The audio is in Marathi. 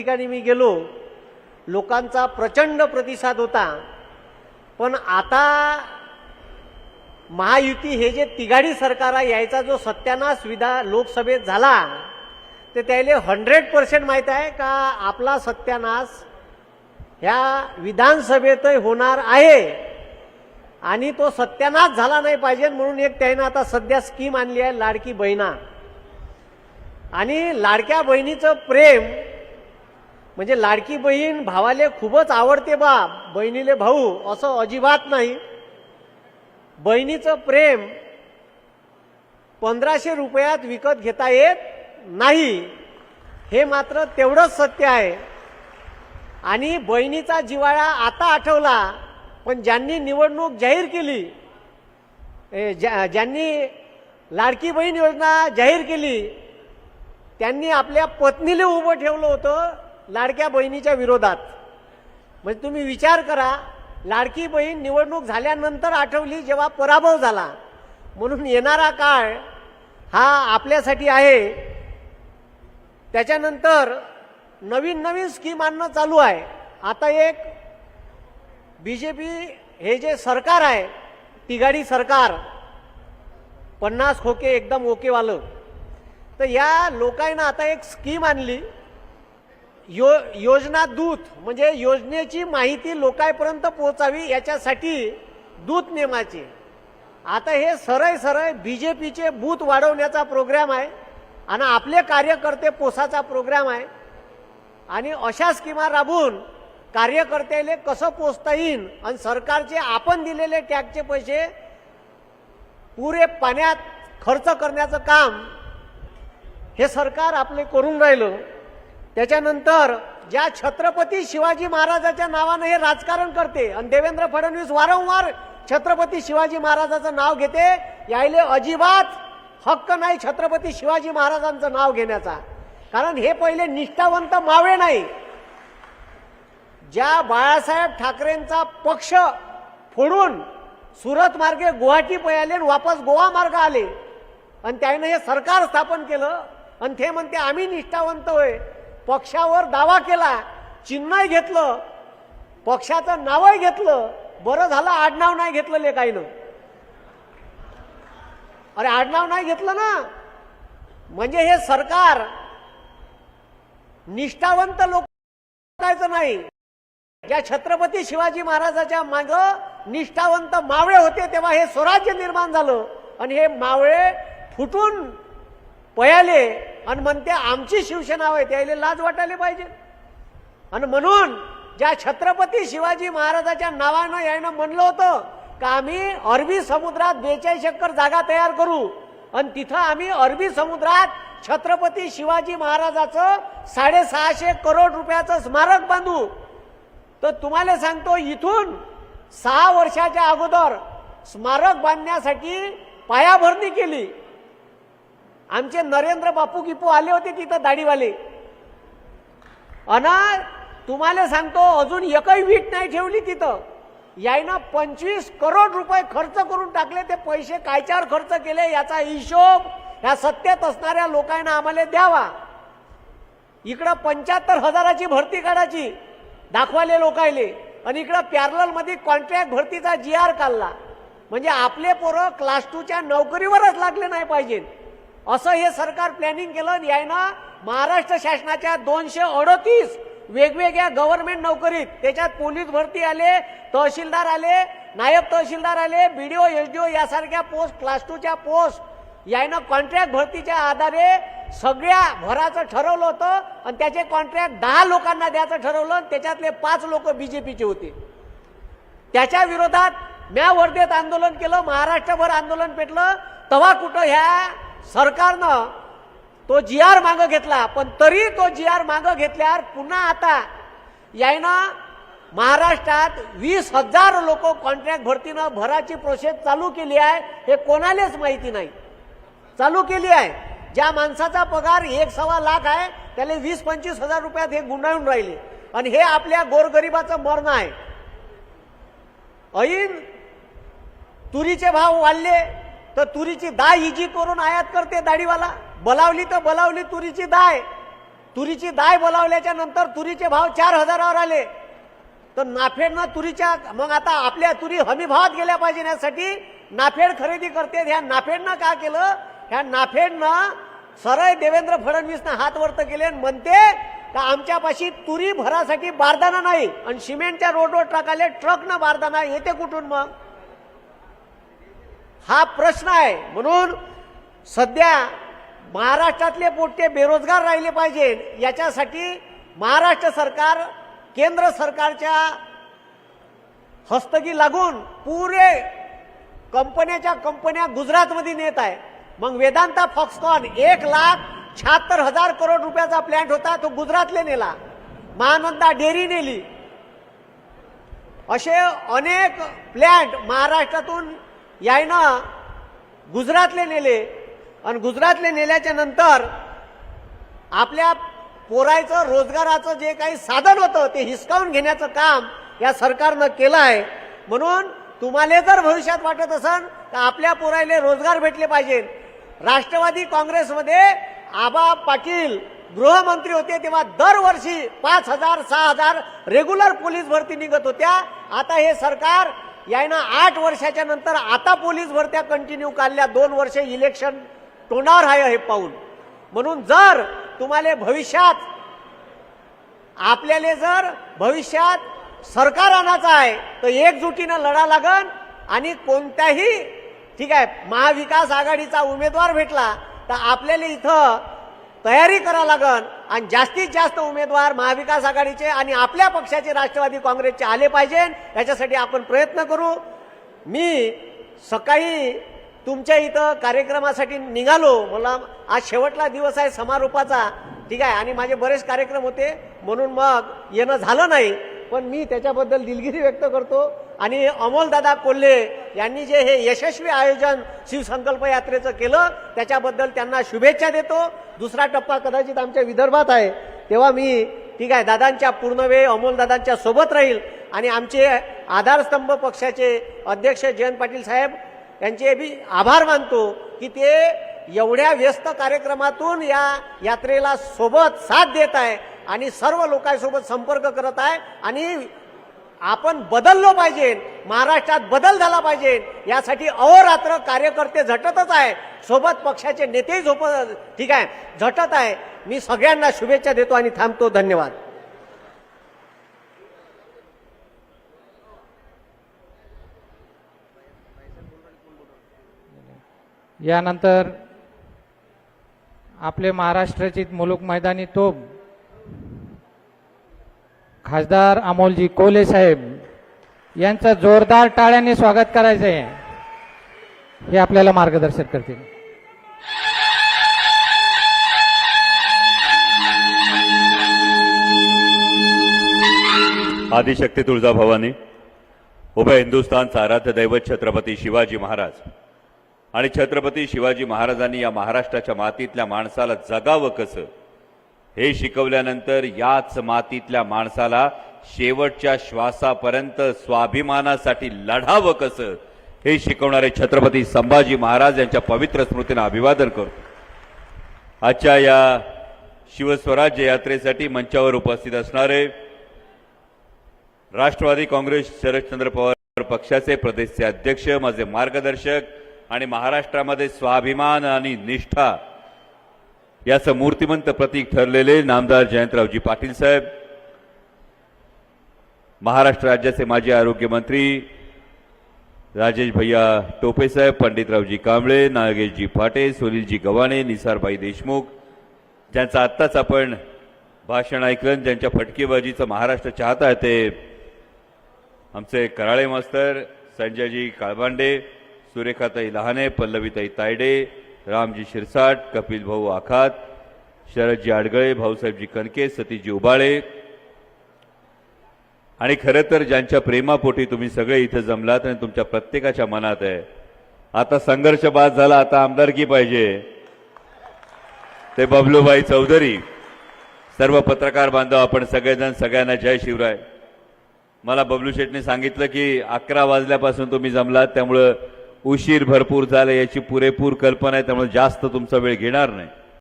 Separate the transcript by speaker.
Speaker 1: ठिकाणी मी गेलो लोकांचा प्रचंड प्रतिसाद होता. पण आता महायुती हे जे तिघाडी सरकार आहे यायचा जो सत्यानाश विधा लोकसभेत झाला ते त्याला हंड्रेड पर्सेंट माहीत आहे का आपला सत्यानाश ह्या विधानसभेतही होणार आहे. आणि तो सत्यानाश झाला नाही पाहिजे म्हणून एक त्यानं आता सध्या स्कीम आणली आहे लाडकी बहिणा. आणि लाडक्या बहिणीचं प्रेम म्हणजे लाडकी बहीण भावाले खूपच आवडते बा बहिणीले भाऊ असं अजिबात नाही. बहिणीचं प्रेम पंधराशे रुपयात विकत घेता येत नाही. हे मात्र तेवढंच सत्य आहे. आणि बहिणीचा जिवाळा आता आठवला पण ज्यांनी निवडणूक जाहीर केली ज्या- ज्यांनी लाडकी बहीण योजना जाहीर केली त्यांनी आपल्या पत्नीला उभं ठेवलं होतं. लाडक्या बहिणीच्या विरोधात. म्हणजे तुम्ही विचार करा लाडकी बहीण निवडणूक झाल्यानंतर आठवली जेव्हा पराभव झाला. म्हणून येणारा काळ हा आपल्यासाठी आहे. त्याच्यानंतर नवीन नवीन स्कीम आणणं चालू आहे. आता एक बी जे पी हे जे सरकार आहे तिघाडी सरकार पन्नास खोके एकदम ओकेवालं. तर या लोकांना आता एक स्कीम आणली. यो योजना दूत म्हणजे योजनेची माहिती लोकांपर्यंत पोहोचावी याच्यासाठी दूत नेमाचे. आता हे सरळ सरळ बी जे पीचे बूथ वाढवण्याचा प्रोग्राम आहे आणि आपले कार्यकर्ते पोसाचा प्रोग्राम आहे. आणि अशा स्कीमा राबवून कार्यकर्त्याले कसं पोचता येईल आणि सरकारचे आपण दिलेले टॅक्सचे पैसे पुरे पाण्यात खर्च करण्याचं काम हे सरकार आपले करून राहिलं. त्याच्यानंतर ज्या छत्रपती शिवाजी महाराजाच्या नावानं हे राजकारण करते आणि देवेंद्र फडणवीस वारंवार छत्रपती शिवाजी महाराजाचं नाव घेते यायले अजिबात हक्क नाही छत्रपती शिवाजी महाराजांचं नाव घेण्याचा. कारण हे पहिले निष्ठावंत मावळे नाही. ज्या बाळासाहेब ठाकरेंचा पक्ष फोडून सुरत मार्गे गुवाहाटी पळाले आणि वापस गोवा मार्ग आले आणि त्याने हे सरकार स्थापन केलं आणि ते म्हणते आम्ही निष्ठावंत होय. पक्षावर दावा केला चिन्हही घेतलं पक्षाचं नावही घेतलं बरं झालं आडनाव नाही घेतलं काहीनं अरे आडनाव नाही घेतलं ना? म्हणजे हे सरकार निष्ठावंत लोकांचं नाही. ज्या छत्रपती शिवाजी महाराजाच्या माग निष्ठावंत मावळे होते तेव्हा हे स्वराज्य निर्माण झालं. आणि हे मावळे फुटून पयाले आणि म्हणते आमची शिवसेना आहे त्याला लाज वाटायला पाहिजे. आणि म्हणून ज्या छत्रपती शिवाजी महाराजाच्या नावानं यायनं म्हणलं होतं का आम्ही अरबी समुद्रात बेचाळीस एकर जागा तयार करू. आणि तिथं आम्ही अरबी समुद्रात छत्रपती शिवाजी महाराजाचं साडेसहाशे करोड रुपयाचं स्मारक बांधू. तर तुम्हाला सांगतो इथून सहा वर्षाच्या अगोदर स्मारक बांधण्यासाठी पायाभरणी केली. आमचे नरेंद्र बापू किपू आले होते तिथं दाढीवाले. अना तुम्हाला सांगतो अजून एकही वीट नाही ठेवली तिथं. यायनं पंचवीस करोड रुपये खर्च करून टाकले ते पैसे कायच्यावर खर्च केले याचा हिशोब ह्या सत्तेत असणाऱ्या लोकांना आम्हाला द्यावा. इकडं पंच्याहत्तर हजाराची भरती काढायची दाखवाले लोकायले. आणि इकडं पॅरल कॉन्ट्रॅक्ट भरतीचा जी आर काढला. म्हणजे आपले पोरं क्लास टूच्या नोकरीवरच लागले नाही पाहिजे. असं हे सरकार प्लॅनिंग केलं आणि यायनं महाराष्ट्र शासनाच्या दोनशे अडतीस वेगवेगळ्या गव्हर्नमेंट नोकरीत त्याच्यात पोलीस भरती आले तहसीलदार आले नायब तहसीलदार आले बीडीओ एसडीओ यासारख्या पोस्ट क्लास टूच्या पोस्ट यायनं कॉन्ट्रॅक्ट भरतीच्या आधारे सगळ्या भराचं ठरवलं होतं आणि त्याचे कॉन्ट्रॅक्ट दहा लोकांना द्यायचं ठरवलं आणि त्याच्यातले पाच लोक बीजेपीचे होते. त्याच्या विरोधात म्या वर्धेत आंदोलन केलं महाराष्ट्रभर आंदोलन पेटलं तेव्हा कुठं ह्या सरकारनं तो जी आर मागं घेतला पण तरी तो जी आर मागं घेतल्यावर पुन्हा आता यायनं महाराष्ट्रात वीस हजार लोक कॉन्ट्रॅक्ट भरतीनं भराची प्रोसेस चालू केली आहे हे कोणालाच माहिती नाही. चालू केली आहे. ज्या माणसाचा पगार एक सव्वा लाख आहे त्याला वीस पंचवीस हजार रुपयात हे गुंडाळून राहिले. आणि हे आपल्या गोरगरिबाचं मरण आहे. ऐन तुरीचे भाव वाढले तर तुरीची दाय इजी करून आयात करते दाढीवाला बलावली तर बलावली तुरीची दाय तुरीची दाय बोलावल्याच्या नंतर तुरीचे भाव चार हजारावर आले. तर नाफेडनं तुरीच्या मग आता आपल्या तुरी हमी भावात गेल्या पाहिजे यासाठी नाफेड खरेदी करते. ह्या नाफेडनं का केलं? ह्या नाफेडनं सरळ देवेंद्र फडणवीसनं हात वर्त केले आणि म्हणते का आमच्यापाशी तुरी भरासाठी बारदाना नाही आणि सिमेंटच्या रोडवर ट्रकाले ट्रकनं बारदाना येते कुठून मग? हा प्रश्न आहे. म्हणून सध्या महाराष्ट्रातले पोट्टे बेरोजगार राहिले पाहिजे. याच्यासाठी महाराष्ट्र सरकार केंद्र सरकारच्या हस्तगी लागून पुरे कंपन्याच्या कंपन्या गुजरातमध्ये नेत आहे. मग वेदांता फॉक्सकॉन एक लाख शहात्तर हजार करोड रुपयाचा प्लॅन्ट होता तो गुजरातले नेला. महानंदा डेअरी नेली. असे अनेक प्लॅन्ट महाराष्ट्रातून यायनं गुजरातले नेले. आणि गुजरातले नेल्याच्या नंतर आपल्या पोरायचं रोजगाराचं जे काही साधन होतं ते हिसकावून घेण्याचं काम या सरकारनं केलं आहे. म्हणून तुम्हाला जर भविष्यात वाटत असेल तर आपल्या पोरायले रोजगार भेटले पाहिजे. राष्ट्रवादी काँग्रेसमध्ये आबा पाटील गृहमंत्री होते तेव्हा दरवर्षी पाच हजार सहा हजार रेग्युलर पोलीस भरती निघत होत्या. आता हे सरकार यायनं आठ वर्षाच्या नंतर आता पोलीस भरत्या कंटिन्यू काढल्या. दोन वर्ष इलेक्शन तोंडावर आहे हे पाहून. म्हणून जर तुम्हाला भविष्यात आपल्याला जर भविष्यात सरकार आणायचं आहे तर एकजुटीनं लढा लागन आणि कोणत्याही ठीक आहे महाविकास आघाडीचा उमेदवार भेटला तर आपल्याला इथं तयारी करा लागन. आणि जास्तीत जास्त उमेदवार महाविकास आघाडीचे आणि आपल्या पक्षाचे राष्ट्रवादी काँग्रेसचे आले पाहिजे याच्यासाठी आपण प्रयत्न करू. मी सकाळी तुमच्या इथं कार्यक्रमासाठी निघालो. मला आज शेवटला दिवस आहे समारोपाचा. ठीक आहे? आणि माझे बरेच कार्यक्रम होते. म्हणून मग येणं झालं नाही. पण मी त्याच्याबद्दल दिलगिरी व्यक्त करतो. आणि अमोलदादा कोल्हे यांनी जे हे यशस्वी आयोजन शिवसंकल्प यात्रेचं केलं त्याच्याबद्दल त्यांना शुभेच्छा देतो. दुसरा टप्पा कदाचित आमच्या विदर्भात आहे. तेव्हा मी ठीक आहे दादांच्या पूर्णवेळ अमोलदादांच्या सोबत राहील आणि आमचे आधारस्तंभ पक्षाचे अध्यक्ष जयंत पाटील साहेब यांचे मी आभार मानतो की ते एवढ्या व्यस्त कार्यक्रमातून या यात्रेला सोबत साथ देत आहे आणि सर्व लोकांसोबत संपर्क करत आहे आणि आपण बदललो पाहिजे. महाराष्ट्रात बदल झाला पाहिजे. यासाठी अहोरात्र कार्यकर्ते झटतच आहे सोबत पक्षाचे नेतेही झोप ठीक आहे झटत आहे. मी सगळ्यांना शुभेच्छा देतो आणि थांबतो. धन्यवाद.
Speaker 2: यानंतर आपले महाराष्ट्राची मुलुक मैदानी तोप खासदार अमोलजी कोले साहेब यांचं जोरदार टाळ्यांनी स्वागत करायचं आहे हे आपल्याला मार्गदर्शन करतील.
Speaker 3: आदिशक्ती तुळजाभवानी उभय हिंदुस्थान आराध्य दैवत छत्रपती शिवाजी महाराज आणि छत्रपती शिवाजी महाराजांनी या महाराष्ट्राच्या मातीतल्या माणसाला जगावं कसं? हे शिकवल्यानंतर याच मातीतल्या माणसाला शेवटच्या श्वासापर्यंत स्वाभिमानासाठी लढावं कसं? हे शिकवणारे छत्रपती संभाजी महाराज यांच्या पवित्र स्मृतींना अभिवादन करतो. आजच्या या शिवस्वराज्य यात्रेसाठी मंचावर उपस्थित असणारे राष्ट्रवादी काँग्रेस शरदचंद्र पवार पक्षाचे प्रदेशचे अध्यक्ष माझे मार्गदर्शक आणि महाराष्ट्रामध्ये स्वाभिमान आणि निष्ठा याचं मूर्तिमंत प्रतीक ठरलेले नामदार जयंतरावजी पाटील साहेब महाराष्ट्र राज्याचे माजी आरोग्यमंत्री राजेश भैया टोपे साहेब पंडितरावजी कांबळे नागेशजी फाटे सुनीलजी गव्हाणे निसारबाई देशमुख ज्यांचं आत्ताच आपण भाषण ऐकलं ज्यांच्या फटकेबाजीचं महाराष्ट्र चाहत आहे ते आमचे कराळे मास्तर संजयजी काळबांडे सुरेखाताई लहाने पल्लवीताई तायडे रामजी शिरसाट कपिल भाऊ आखात शरदजी आडगळे भाऊसाहेबजी कणके सतीजी उबाळे. आणि खरं तर ज्यांच्या प्रेमापोटी तुम्ही सगळे इथं जमलात आणि तुमच्या प्रत्येकाच्या मनात आहे आता संघर्ष बाद झाला आता आमदारकी पाहिजे. ते बबलूबाई चौधरी सर्व पत्रकार बांधव आपण सगळेजण सगळ्यांना जय शिवराय. मला बबलू शेटने सांगितलं की अकरा वाजल्यापासून तुम्ही जमलात त्यामुळं उशीर भरपूर झाला याची पुरेपूर कल्पना आहे त्यामुळे जास्त तुमचा वेळ घेणार नाही.